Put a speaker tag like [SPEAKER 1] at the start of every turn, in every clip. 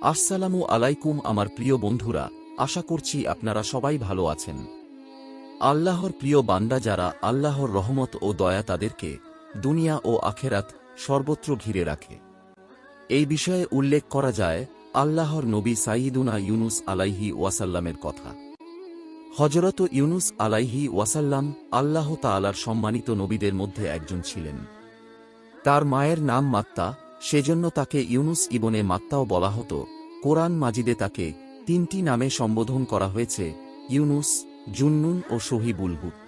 [SPEAKER 1] আসসালামু আলাইকুম আমার প্রিয় বন্ধুরা, আশা করছি আপনারা সবাই ভালো আছেন। আল্লাহর প্রিয় বান্দা যারা আল্লাহর রহমত ও দয়া তাদেরকে দুনিয়া ও আখেরাত সর্বত্র ঘিরে রাখে। এই বিষয়ে উল্লেখ করা যায় আল্লাহর নবী সাইয়িদুনা ইউনুস আলাইহি ওয়াসাল্লামের কথা। হজরত ইউনুস আলাইহি ওয়াসাল্লাম আল্লাহ তাআলার সম্মানিত নবীদের মধ্যে একজন ছিলেন। তার মায়ের নাম মাত্তা সেজন্য তাকে ইউনুস ইবনে মাত্তাও বলা হতো, কোরআন মাজিদে তাকে তিনটি নামে সম্বোধন করা হয়েছে, ইউনুস, জুন্নুন ও শহিবুল হুত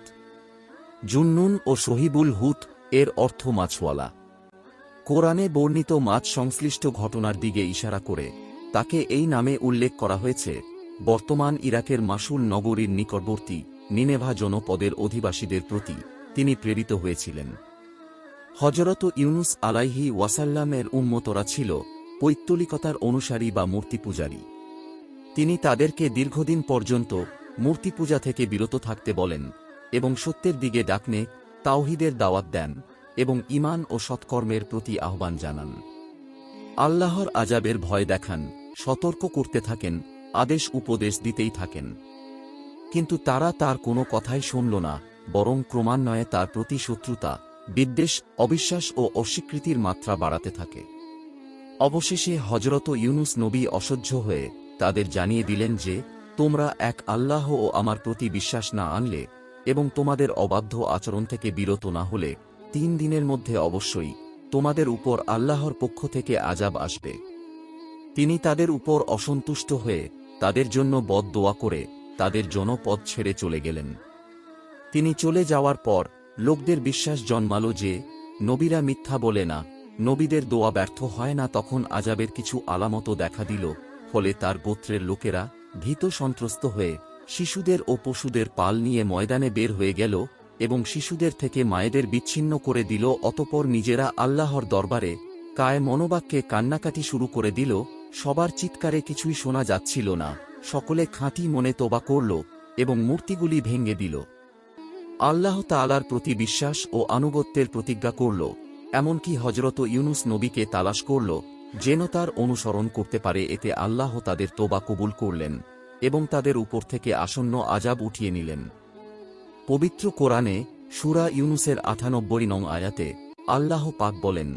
[SPEAKER 1] জুন্নুন ও শহিবুল হুত এর অর্থ মাছওয়ালা। কোরআনে বর্ণিত মাছ সংশ্লিষ্ট ঘটনার দিকে ইশারা করে তাকে এই নামে উল্লেখ করা হয়েছে, বর্তমান ইরাকের মাসুল নগরীর নিকটবর্তী নিনেভা জনপদের অধিবাসীদের প্রতি তিনি প্রেরিত হয়েছিলেন। হজরত ইউনুস আলাইহি ওয়াসাল্লামের উন্মতরা ছিল পৈত্তলিকতার অনুসারী বা মূর্তি পূজারী তিনি তাদেরকে দীর্ঘদিন পর্যন্ত মূর্তি পূজা থেকে বিরত থাকতে বলেন এবং সত্যের দিকে ডাকনে তাওহিদের দাওয়াত দেন এবং ইমান ও সৎকর্মের প্রতি আহ্বান জানান। আল্লাহর আজাবের ভয় দেখান, সতর্ক করতে থাকেন, আদেশ উপদেশ দিতেই থাকেন। কিন্তু তারা তার কোনো কথাই শুনল না, বরং ক্রমান্বয়ে তার প্রতি শত্রুতা বিদ্বেষ, অবিশ্বাস ও অস্বীকৃতির মাত্রা বাড়াতে থাকে। অবশেষে হজরত ইউনুস নবী অসহ্য হয়ে তাদের জানিয়ে দিলেন যে, তোমরা এক আল্লাহ ও আমার প্রতি বিশ্বাস না আনলে এবং তোমাদের অবাধ্য আচরণ থেকে বিরত না হলে তিন দিনের মধ্যে অবশ্যই তোমাদের উপর আল্লাহর পক্ষ থেকে আজাব আসবে। তিনি তাদের উপর অসন্তুষ্ট হয়ে তাদের জন্য বদ দোয়া করে তাদের জনপদ ছেড়ে চলে গেলেন। তিনি চলে যাওয়ার পর লোকদের বিশ্বাস জন্মাল যে, নবীরা মিথ্যা বলে না, নবীদের দোয়া ব্যর্থ হয় না তখন আজাবের কিছু আলামতও দেখা দিল, ফলে তার গোত্রের লোকেরা ভীত সন্ত্রস্ত হয়ে শিশুদের ও পশুদের পাল নিয়ে ময়দানে বের হয়ে গেল এবং শিশুদের থেকে মায়েদের বিচ্ছিন্ন করে দিল, অতপর নিজেরা আল্লাহর দরবারে কায় মনোবাক্যে কান্নাকাটি শুরু করে দিল, সবার চিৎকারে কিছুই শোনা যাচ্ছিল না, সকলে খাঁটি মনে তোবা করল এবং মূর্তিগুলি ভেঙে দিল। আল্লাহ তালার প্রতি বিশ্বাস ও আনুগত্যের প্রতিজ্ঞা করল, এমনকি হজরত ইউনুস নবীকে তালাশ করল, যেন তার অনুসরণ করতে পারে, এতে আল্লাহ তাদের তোবা কবুল করলেন এবং তাদের উপর থেকে আসন্ন আজাব উঠিয়ে নিলেন। পবিত্র কোরআনে সুরা ইউনুসের আঠানব্বই নং আয়াতে আল্লাহ পাক বলেন,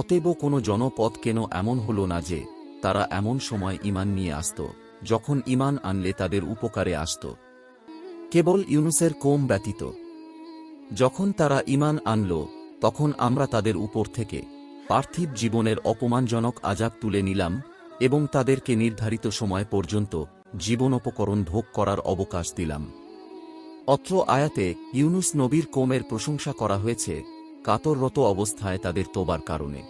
[SPEAKER 1] অতএব কোনো জনপদ কেন এমন হল না যে তারা এমন সময় ইমান নিয়ে আসত, যখন ইমান আনলে তাদের উপকারে আসত। কেবল ইউনুসের কোম ব্যতীত যখন তারা ইমান আনল, তখন আমরা তাদের উপর থেকে পার্থিব জীবনের অপমানজনক আজাব তুলে নিলাম এবং তাদেরকে নির্ধারিত সময় পর্যন্ত জীবনোপকরণ ভোগ করার অবকাশ দিলাম। অত্র আয়াতে ইউনুস নবীর কোমের প্রশংসা করা হয়েছে কাতররত অবস্থায় তাদের তোবার কারণে।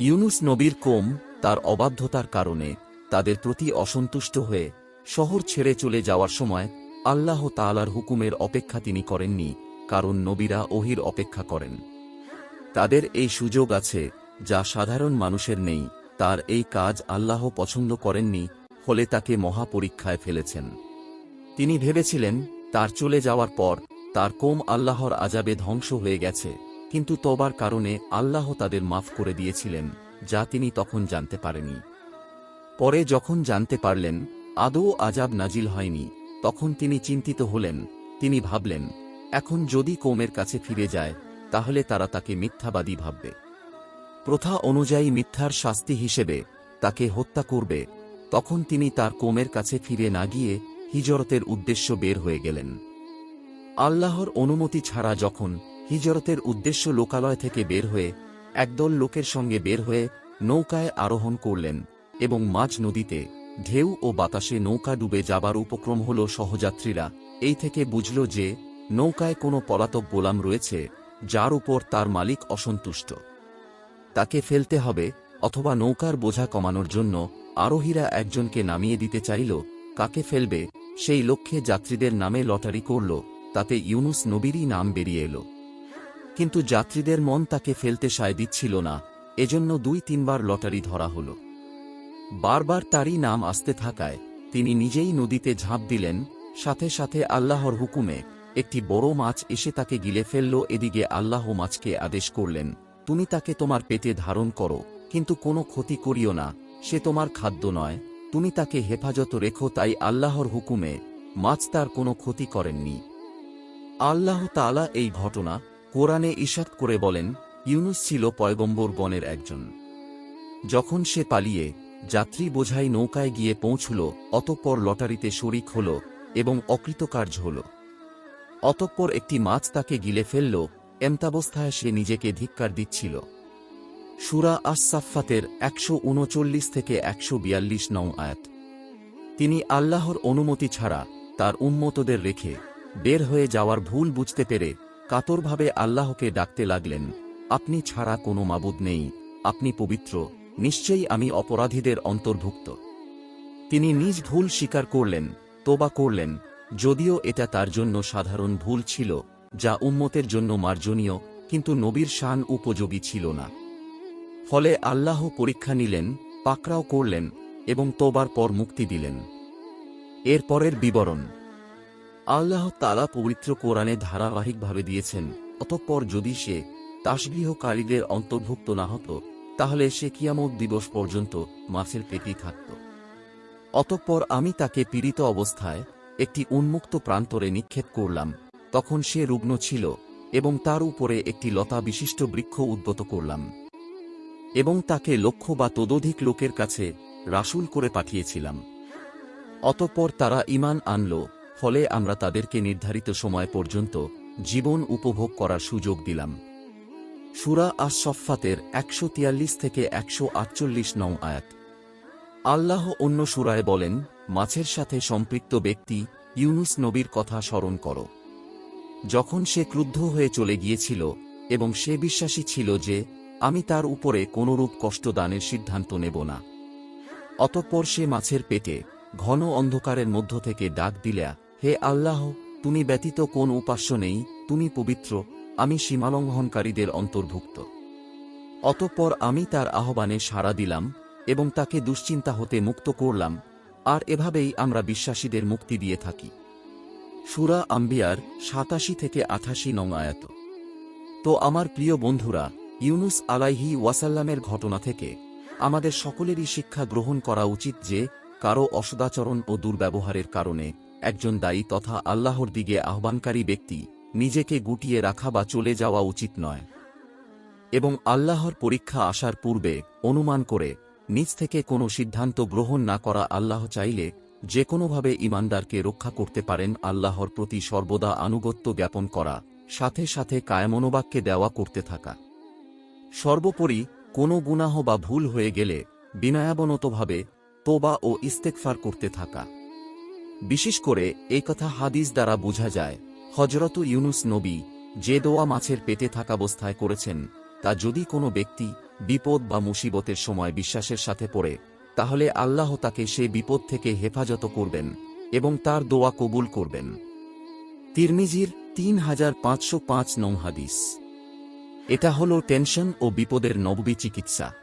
[SPEAKER 1] ইউনুস নবীর কোম তার অবাধ্যতার কারণে তাদের প্রতি অসন্তুষ্ট হয়ে শহর ছেড়ে চলে যাওয়ার সময় আল্লাহ তালার হুকুমের অপেক্ষা তিনি করেননি কারণ নবীরা ওহির অপেক্ষা করেন। তাদের এই সুযোগ আছে, যা সাধারণ মানুষের নেই, তার এই কাজ আল্লাহ পছন্দ করেননি, ফলে তাকে মহাপরীক্ষায় ফেলেছেন। তিনি ভেবেছিলেন, তার চলে যাওয়ার পর, তার কোম আল্লাহর আজাবে ধ্বংস হয়ে গেছে, কিন্তু তবার কারণে আল্লাহ তাদের মাফ করে দিয়েছিলেন, যা তিনি তখন জানতে পারেনি পরে যখন জানতে পারলেন, আদৌ আজাব নাজিল হয়নি, তখন তিনি চিন্তিত হলেন, তিনি ভাবলেন এখন যদি কৌমের কাছে ফিরে যায়, তাহলে তারা তাকে মিথ্যাবাদী ভাববে। প্রথা অনুযায়ী মিথ্যার শাস্তি হিসেবে তাকে হত্যা করবে। তখন তিনি তার কোমের কাছে ফিরে না গিয়ে হিজরতের উদ্দেশ্য বের হয়ে গেলেন। আল্লাহর অনুমতি ছাড়া যখন হিজরতের উদ্দেশ্য লোকালয় থেকে বের হয়ে একদল লোকের সঙ্গে বের হয়ে নৌকায় আরোহণ করলেন এবং মাঝ নদীতে ঢেউ ও বাতাসে নৌকা ডুবে যাবার উপক্রম হল সহযাত্রীরা, এই থেকে বুঝল যে নৌকায় কোনো পলাতক গোলাম রয়েছে, যার উপর তার মালিক অসন্তুষ্ট। তাকে ফেলতে হবে, অথবা নৌকার বোঝা কমানোর জন্য আরোহীরা একজনকে নামিয়ে দিতে চাইল, কাকে ফেলবে, সেই লক্ষ্যে যাত্রীদের নামে লটারি করল, তাতে ইউনুস নবীরই নাম বেরিয়ে এলো। কিন্তু যাত্রীদের মন তাকে ফেলতে সায় দিচ্ছিল না, এজন্য দুই তিনবার লটারি ধরা হল। বারবার তারই নাম আসতে থাকায় তিনি নিজেই নদীতে ঝাঁপ দিলেন, সাথে সাথে আল্লাহর হুকুমে একটি বড় মাছ এসে তাকে গিলে ফেলল, এদিকে আল্লাহ মাছকে আদেশ করলেন, তুমি তাকে তোমার পেটে ধারণ করো, কিন্তু কোনো ক্ষতি করিও না, সে তোমার খাদ্য নয়, তুমি তাকে হেফাজত রেখো তাই আল্লাহর হুকুমে, মাছ তার কোনো ক্ষতি করেননি। আল্লাহ তাআলা এই ঘটনা কোরআনে ইশাত করে বলেন, ইউনুস ছিল পয়গম্বর গণের একজন। যখন সে পালিয়ে যাত্রী বোঝাই নৌকায় গিয়ে পৌঁছল, অতঃপর লটারিতে শরিক হল এবং অকৃতকার্য হল। অতঃপর একটি মাছ তাকে গিলে ফেলল, এমতাবস্থায় সে নিজেকে ধিক্কার দিচ্ছিল। সুরা আসাফাতের একশো উনচল্লিশ থেকে একশো বিয়াল্লিশ নং আয়াত। তিনি আল্লাহর অনুমতি ছাড়া তার উন্মতদের রেখে বের হয়ে যাওয়ার ভুল বুঝতে পেরে কাতরভাবে আল্লাহকে ডাকতে লাগলেন, আপনি ছাড়া কোনো মাবুদ নেই, আপনি পবিত্র, নিশ্চয়ই আমি অপরাধীদের অন্তর্ভুক্ত। তিনি নিজ ভুল স্বীকার করলেন, তোবা করলেন যদিও এটা তার জন্য সাধারণ ভুল ছিল, যা উম্মতের জন্য মার্জনীয়, কিন্তু নবীর শান উপযোগী ছিল না। ফলে আল্লাহ পরীক্ষা নিলেন, পাকড়াও করলেন, এবং তোবার পর মুক্তি দিলেন। এর পরের বিবরণ। আল্লাহ তালা পবিত্র কোরআনে ধারাবাহিকভাবে দিয়েছেন, অতঃপর যদি সে তাসগৃহকারীদের অন্তর্ভুক্ত না হতো, তাহলে সে কিয়ামত দিবস পর্যন্ত মাছের পেটেই থাকত। অতঃপর আমি তাকে পীড়িত অবস্থায় একটি উন্মুক্ত প্রান্তরে নিক্ষেপ করলাম। তখন সে রুগ্ন ছিল এবং তার উপরে একটি লতা বিশিষ্ট বৃক্ষ উদ্গত করলাম এবং তাকে লক্ষ বা ততোধিক লোকের কাছে রাসুল করে পাঠিয়েছিলাম। অতঃপর তারা ঈমান আনল, ফলে আমরা তাদেরকে নির্ধারিত সময় পর্যন্ত জীবন উপভোগ করার সুযোগ দিলাম। সুরা আশফাতের একশো তিয়াল্লিশ থেকে একশো আটচল্লিশ নং আয়াত। আল্লাহ অন্য সুরায় বলেন মাছের সাথে সম্পৃক্ত ব্যক্তি ইউনুস নবীর কথা স্মরণ করো। যখন সে ক্রুদ্ধ হয়ে চলে গিয়েছিল এবং সে বিশ্বাসী ছিল যে, আমি তার উপরে কোনরূপ কষ্টদানের সিদ্ধান্ত নেব না। অতঃপর সে মাছের পেটে ঘন অন্ধকারের মধ্য থেকে ডাক দিলা, হে আল্লাহ, তুমি ব্যতীত কোন উপাস্য নেই, তুমি পবিত্র, আমি সীমালঙ্ঘনকারীদের অন্তর্ভুক্ত। অতঃপর আমি তার আহ্বানে সাড়া দিলাম এবং তাকে দুশ্চিন্তা হতে মুক্ত করলাম। আর এভাবেই আমরা বিশ্বাসীদের মুক্তি দিয়ে থাকি। সুরা আম্বিয়ার সাতাশি থেকে আঠাশি নং আয়াত। তো আমার প্রিয় বন্ধুরা, ইউনুস আলাইহি ওয়াসাল্লামের ঘটনা থেকে আমাদের সকলেরই শিক্ষা গ্রহণ করা উচিত যে, কারও অসদাচরণ ও দুর্ব্যবহারের কারণে একজন দায়ী তথা আল্লাহর দিকে আহ্বানকারী ব্যক্তি নিজেকে গুটিয়ে রাখা বা চলে যাওয়া উচিত নয়। এবং আল্লাহর পরীক্ষা আসার পূর্বে অনুমান করে নিজ থেকে কোনো সিদ্ধান্ত গ্রহণ না করা আল্লাহ চাইলে যে কোনোভাবে ইমানদারকে রক্ষা করতে পারেন আল্লাহর প্রতি সর্বদা আনুগত্য জ্ঞাপন করা, সাথে সাথে কায়মনোবাক্যে দেওয়া করতে থাকা। সর্বোপরি, কোনো গুনাহ বা ভুল হয়ে গেলে বিনয়াবনতভাবে তোবা ও ইস্তেকফার করতে থাকা। বিশেষ করে এই কথা হাদিস দ্বারা বোঝা যায় হজরত ইউনুস নবী যে দোয়া মাছের পেটে থাকাবস্থায় করেছেন, তা যদি কোনো ব্যক্তি বিপদ বা মুসিবতের সময় বিশ্বাসের সাথে পড়ে, তাহলে আল্লাহ তাকে সে বিপদ থেকে হেফাজত করবেন এবং তার দোয়া কবুল করবেন। তিরমিজির তিন হাজার পাঁচশো পাঁচ নং হাদিস। এটা হল টেনশন ও বিপদের নববী চিকিৎসা।